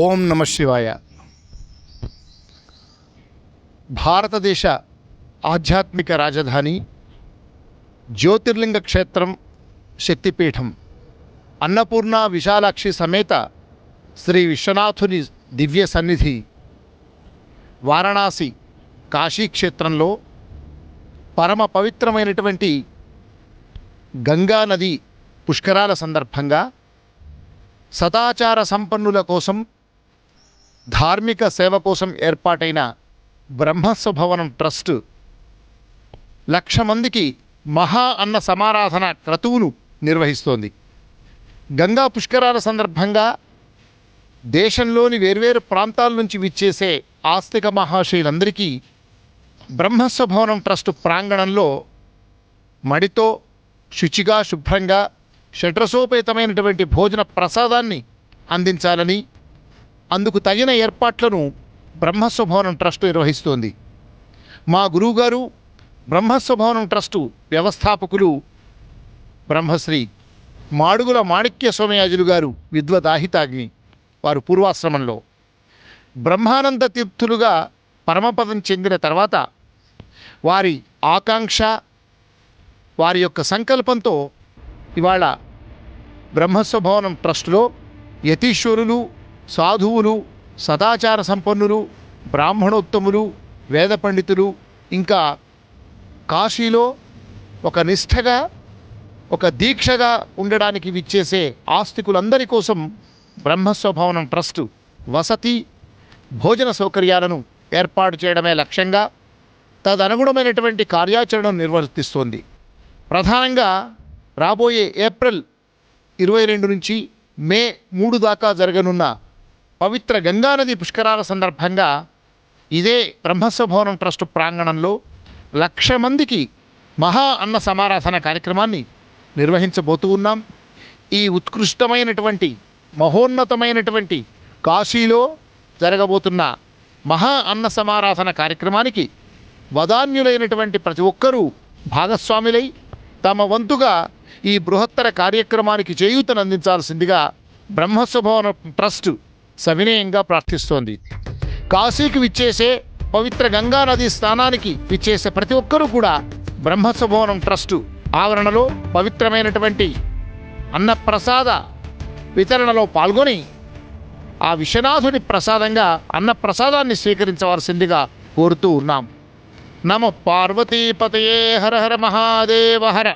ఓం నమ శివాయ. భారతదేశ ఆధ్యాత్మిక రాజధాని జ్యోతిర్లింగ క్షేత్రం శక్తిపీఠం అన్నపూర్ణ విశాలాక్షి సమేత శ్రీ విశ్వనాథుని దివ్య సన్నిధి వారణాసి కాశీక్షేత్రంలో పరమ పవిత్రమైనటువంటి గంగా నది పుష్కరాల సందర్భంగా సదాచార సంపన్నుల కోసం ధార్మిక సేవ కోసం ఏర్పాటైన బ్రహ్మస్వభవనం ట్రస్ట్ లక్ష మందికి మహా అన్న సమారాధన క్రతువును నిర్వహిస్తోంది. గంగా పుష్కరాల సందర్భంగా దేశంలోని వేర్వేరు ప్రాంతాల నుంచి విచ్చేసే ఆస్తిక మహాశయులందరికీ బ్రహ్మస్వభవనం ట్రస్ట్ ప్రాంగణంలో మడితో శుచిగా శుభ్రంగా షట్రసోపేతమైనటువంటి భోజన ప్రసాదాన్ని అందించాలని అందుకు తగిన ఏర్పాట్లను బ్రహ్మస్వభవనం ట్రస్ట్ నిర్వహిస్తోంది. మా గురువుగారు బ్రహ్మస్వభవనం ట్రస్టు వ్యవస్థాపకులు బ్రహ్మశ్రీ మాడుగుల మాణిక్య సోమయాజులు గారు విద్వదాహితాగ్ని వారు పూర్వాశ్రమంలో. బ్రహ్మానంద తీర్థులుగా పరమపదం చెందిన తర్వాత వారి ఆకాంక్ష వారి యొక్క సంకల్పంతో ఇవాళ బ్రహ్మస్వభవనం ట్రస్టులో యతీశ్వరులు సాధువులు సదాచార సంపన్నులు బ్రాహ్మణోత్తములు వేద పండితులు ఇంకా కాశీలో ఒక నిష్ఠగా ఒక దీక్షగా ఉండడానికి విచ్చేసే ఆస్తికులందరి కోసం బ్రహ్మస్వభవనం ట్రస్ట్ వసతి భోజన సౌకర్యాలను ఏర్పాటు చేయడమే లక్ష్యంగా తదనుగుణమైనటువంటి కార్యాచరణను నిర్వర్తిస్తోంది. ప్రధానంగా రాబోయే ఏప్రిల్ ఇరవై రెండు నుంచి మే మూడు దాకా జరగనున్న పవిత్ర గంగానది పుష్కరాల సందర్భంగా ఇదే బ్రహ్మస్వభవనం ట్రస్ట్ ప్రాంగణంలో లక్ష మందికి మహా అన్న సమారాధన కార్యక్రమాన్ని నిర్వహించబోతూ ఉన్నాం. ఈ ఉత్కృష్టమైనటువంటి మహోన్నతమైనటువంటి కాశీలో జరగబోతున్న మహా అన్న సమారాధన కార్యక్రమానికి వదాన్యులైనటువంటి ప్రతి ఒక్కరూ భాగస్వాములై తమ వంతుగా ఈ బృహత్తర కార్యక్రమానికి చేయూతనందించాల్సిందిగా బ్రహ్మస్వభవన ట్రస్ట్ సవినయంగా ప్రార్థిస్తోంది. కాశీకి విచ్చేసే పవిత్ర గంగానది స్నానానికి విచ్చేసే ప్రతి ఒక్కరూ కూడా బ్రహ్మస్వభవనం ట్రస్టు ఆవరణలో పవిత్రమైనటువంటి అన్నప్రసాద వితరణలో పాల్గొని ఆ విశ్వనాథుని ప్రసాదంగా అన్నప్రసాదాన్ని స్వీకరించవలసిందిగా కోరుతూ ఉన్నాం. నమ పార్వతీపతయే హర హర మహాదేవ హర.